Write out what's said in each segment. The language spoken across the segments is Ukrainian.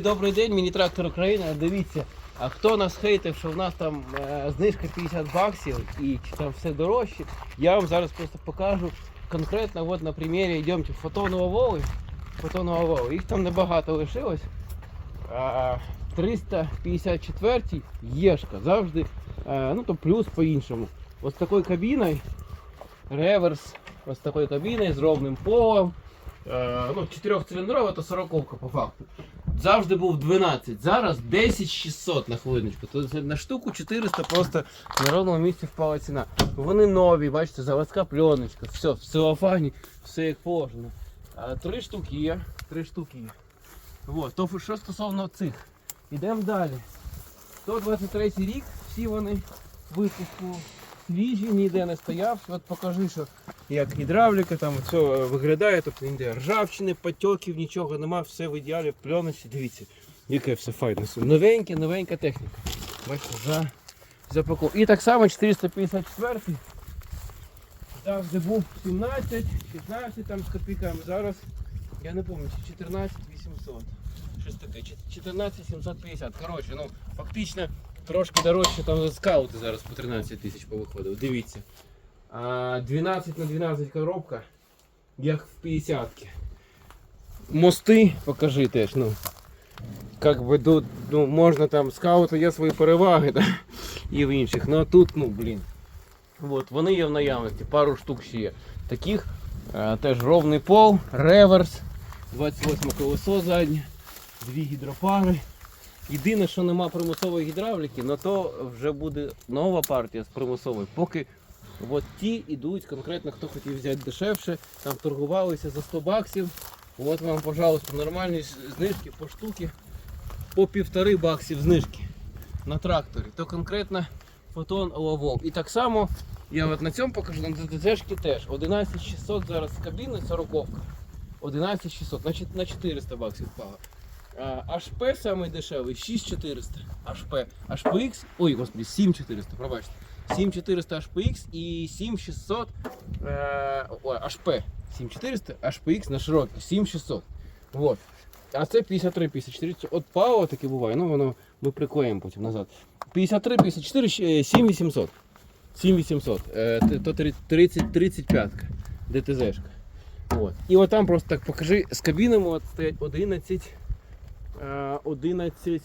Добрий день, мені трактор Україна. Дивіться, а хто нас хейтив, що в нас там е, знижка 50 баксів і чи там все дорожче, я вам зараз просто покажу конкретно, от на примірі йдемте фотонова Вови. Фотонова Вови. Їх там небагато лишилось. А, 354 Єшка. Завжди, е, ну то плюс по-іншому. Ось такою кабіною, реверс, ось такою кабіною з ровним полом. Е, ну, 4-циліндрова, то 40 по факту. Завжди був 12, зараз 10600 на хвилиночку. Тобто на штуку 400 просто на ровному місці впала ціна. Вони нові, бачите, заводська пленочка, все, в целофані, все як положено. А, три штуки є, три штуки є. Вот. То що стосовно цих. Йдемо далі. 123 рік, всі вони випуску свіжі, ніде не стояв. От покажи, що як гідравліка там все е, виглядає, тобто ніде ржавчини, потьоків, нічого нема, все в ідеалі, в пленочці. Дивіться, яке все файне. Новеньке, новенька техніка. Бачите, за, запаков. І так само 454 завжди був 17, 16 там з копійками. Зараз я не пам'ятаю, чи 14 800. Щось таке, 14 750. Коротше, ну фактично трошки дорожче там за скаути зараз по 13 тисяч повиходив. Дивіться. А, 12 на 12 коробка, як в 50 -ки. Мости покажи теж, ну. Как би тут ну, можна там скауту є свої переваги, да? і в інших. Ну а тут, ну блін. От, вони є в наявності, пару штук ще є. Таких е, теж ровний пол, реверс, 28 колесо заднє, дві гідропари. Єдине, що нема примусової гідравліки, але то вже буде нова партія з примусовою. Поки от ті йдуть конкретно, хто хотів взяти дешевше, там торгувалися за 100 баксів. От вам, пожалуйста, нормальні знижки по штуки по півтори баксів знижки на тракторі. То конкретно фотон Лавок. І так само я от на цьому покажу, на ДТЗшки теж. 11600 зараз кабіни 40 11600, значить на 400 баксів впало. HP самий дешевий 6400 HP. HPX, ой, господи, 7400, пробачте. 7400 HPX і 7600 е, ой, HP. 7400 HPX на широкий, 7600. Вот. А це 53, 54. От ПАО таке буває, ну воно ми приклеїмо потім назад. 53, 54, е, 7800. 7800. Е, т- то 30, 35 ДТЗшка. От. І от там просто так покажи, з кабінами от стоять 11, е, 11,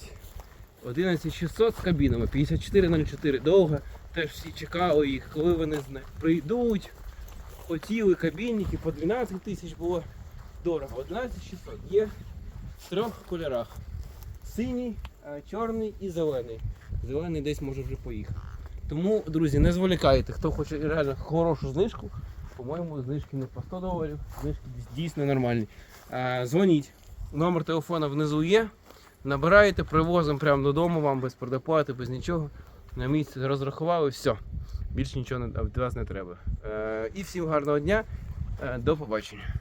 11600 з кабінами, 5404 довго. Теж всі чекали їх, коли вони прийдуть. Хотіли кабінники, по 12 тисяч було дорого. 11600 є в трьох кольорах. Синій, е, чорний і зелений. Зелений десь може вже поїхав. Тому, друзі, не зволікайте, хто хоче реально хорошу знижку. По-моєму, знижки не по 100 доларів, знижки дійсно нормальні. А, дзвоніть. Номер телефона внизу є. Набираєте, привозимо прямо додому вам без предоплати, без нічого. На місці розрахували, все. Більше нічого від вас не треба. Е, і всім гарного дня. Е, до побачення.